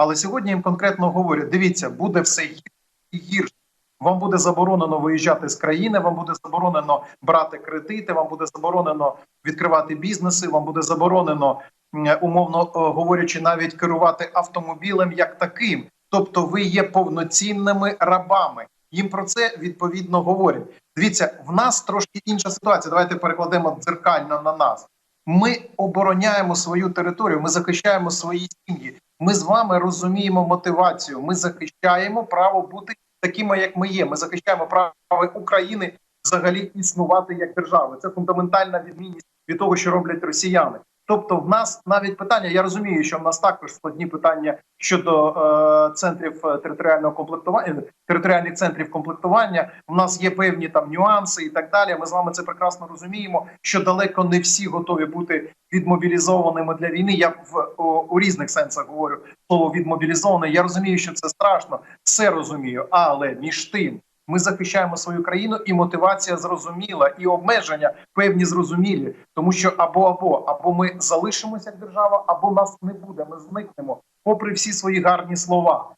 Але сьогодні їм конкретно говорять: дивіться, буде все гірше і гірше. Вам буде заборонено виїжджати з країни, вам буде заборонено брати кредити, вам буде заборонено відкривати бізнеси, вам буде заборонено, умовно е, говорячи, навіть керувати автомобілем як таким. Тобто, ви є повноцінними рабами. Їм про це відповідно говорять. Дивіться, в нас трошки інша ситуація. Давайте перекладемо дзеркально на нас. Ми обороняємо свою територію, ми захищаємо свої сім'ї. Ми з вами розуміємо мотивацію. Ми захищаємо право бути такими, як ми є. Ми захищаємо право України взагалі існувати як держави. Це фундаментальна відмінність від того, що роблять росіяни. Тобто, в нас навіть питання. Я розумію, що в нас також складні питання щодо е, центрів е, територіального комплектування, територіальних центрів комплектування. У нас є певні там нюанси і так далі. Ми з вами це прекрасно розуміємо. Що далеко не всі готові бути відмобілізованими для війни. Я в у, у різних сенсах говорю слово відмобілізований. Я розумію, що це страшно, все розумію, але між тим. Ми захищаємо свою країну, і мотивація зрозуміла, і обмеження певні зрозумілі, тому що або або або ми залишимося як держава, або нас не буде. Ми зникнемо, попри всі свої гарні слова.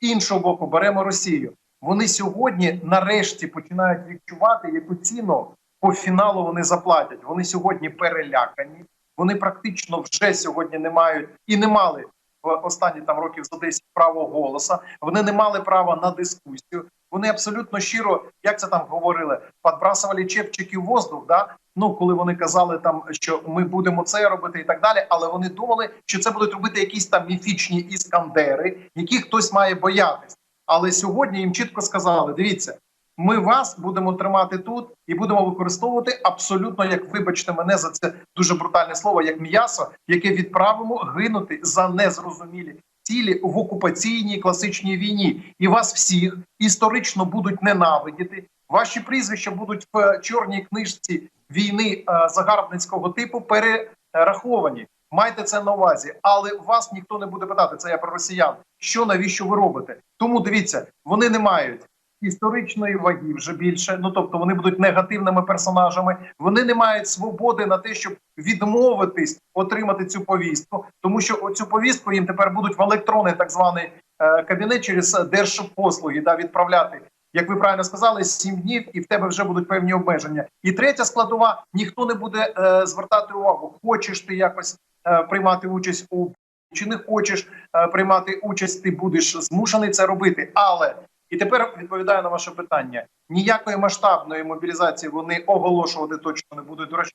Іншого боку, беремо Росію. Вони сьогодні нарешті починають відчувати, яку ціну по фіналу вони заплатять. Вони сьогодні перелякані. Вони практично вже сьогодні не мають і не мали в останні там років за 10 право голоса. Вони не мали права на дискусію. Вони абсолютно щиро, як це там говорили, підбрасували чепчики в воздух. Да? Ну коли вони казали там, що ми будемо це робити і так далі. Але вони думали, що це будуть робити якісь там міфічні іскандери, які хтось має боятись. Але сьогодні їм чітко сказали: дивіться, ми вас будемо тримати тут і будемо використовувати абсолютно, як вибачте мене за це дуже брутальне слово, як м'ясо, яке відправимо гинути за незрозумілі цілі в окупаційній класичній війні, і вас всіх історично будуть ненавидіти. Ваші прізвища будуть в чорній книжці війни е, загарбницького типу перераховані. Майте це на увазі, але вас ніхто не буде питати. Це я про росіян. Що навіщо ви робите? Тому дивіться, вони не мають історичної ваги вже більше. Ну тобто вони будуть негативними персонажами. Вони не мають свободи на те, щоб відмовитись отримати цю повістку, тому що оцю повістку їм тепер будуть в електронний так званий е, кабінет через держпослуги да відправляти. Як ви правильно сказали, сім днів, і в тебе вже будуть певні обмеження. І третя складова: ніхто не буде е, звертати увагу. Хочеш ти якось е, приймати участь у чи не хочеш е, приймати участь, ти будеш змушений це робити. Але і тепер відповідаю на ваше питання: ніякої масштабної мобілізації вони оголошувати точно не будуть. До речі,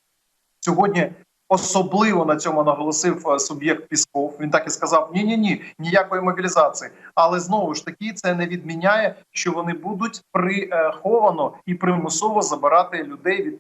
сьогодні особливо на цьому наголосив е, суб'єкт Пісков. Він так і сказав: ні, ні, ні, ніякої мобілізації. Але знову ж таки це не відміняє, що вони будуть приховано і примусово забирати людей від